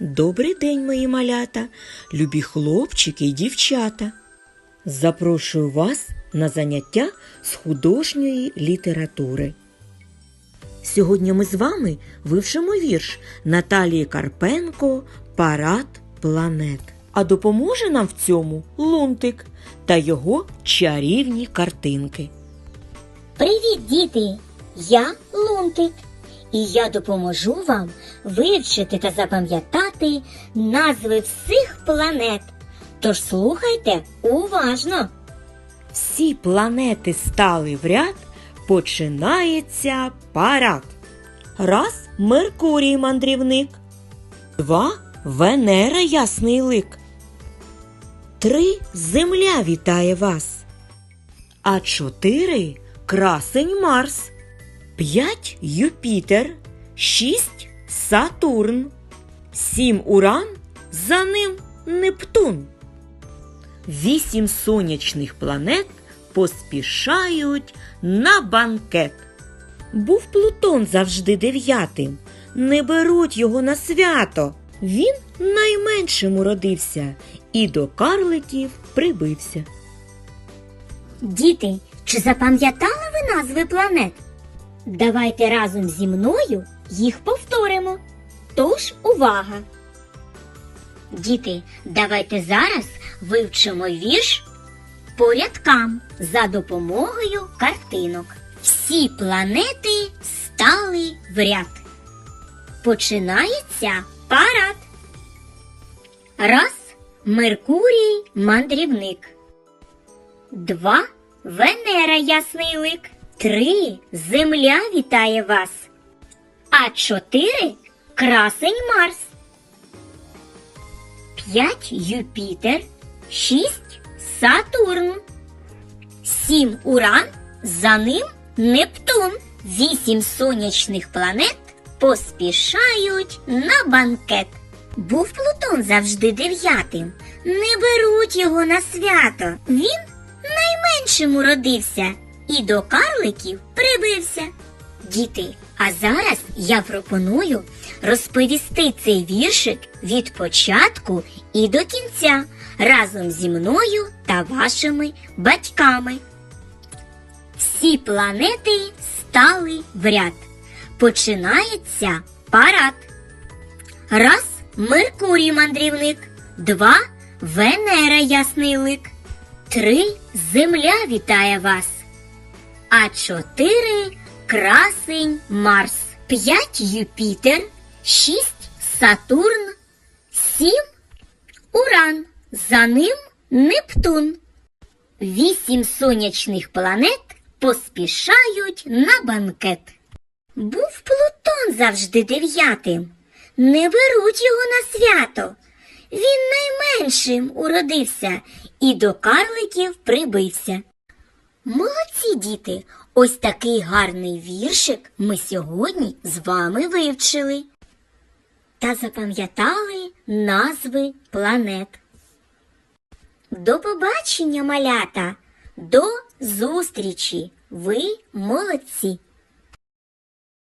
Добрий день, мої малята, любі хлопчики і дівчата. Запрошую вас на заняття з художньої літератури. Сьогодні ми з вами вивчимо вірш Наталії Карпенко Парад планет. А допоможе нам в цьому лунтик та його чарівні картинки. Привіт, діти! Я Лунтик, і я допоможу вам вивчити та запам'ятати назви всіх планет. Тож слухайте уважно. Всі планети стали в ряд, починається парад. Раз Меркурій мандрівник, два Венера ясний лик. Три Земля вітає вас. А чотири красень Марс. П'ять Юпітер, шість Сатурн, сім Уран, за ним Нептун. Вісім сонячних планет поспішають на банкет. Був Плутон завжди дев'ятим. Не беруть його на свято. Він найменшим уродився і до карликів прибився. Діти, чи запам'ятали ви назви планет? Давайте разом зі мною їх повторимо. Тож увага! Діти, давайте зараз вивчимо вірш по рядкам за допомогою картинок. Всі планети стали в ряд. Починається парад. Раз Меркурій мандрівник. Два Венера ясний лик. Три Земля вітає вас. А чотири красень Марс. П'ять Юпітер. Шість Сатурн. Сім Уран. За ним Нептун. Вісім сонячних планет поспішають на банкет. Був Плутон завжди дев'ятим. Не беруть його на свято. Він найменшим уродився і до карликів прибився. Діти, а зараз я пропоную розповісти цей віршик від початку і до кінця разом зі мною та вашими батьками. Всі планети стали в ряд. Починається парад. Раз Меркурій мандрівник, два Венера ясний лик, три Земля вітає вас, а чотири красень Марс, п'ять Юпітер, шість Сатурн, сім Уран, за ним Нептун. Вісім сонячних планет поспішають на банкет. Був Плутон завжди дев'ятим. Не беруть його на свято. Він найменшим уродився і до карликів прибився. Молодці діти! Ось такий гарний віршик ми сьогодні з вами вивчили та запам'ятали назви планет. До побачення, малята! До зустрічі! Ви молодці!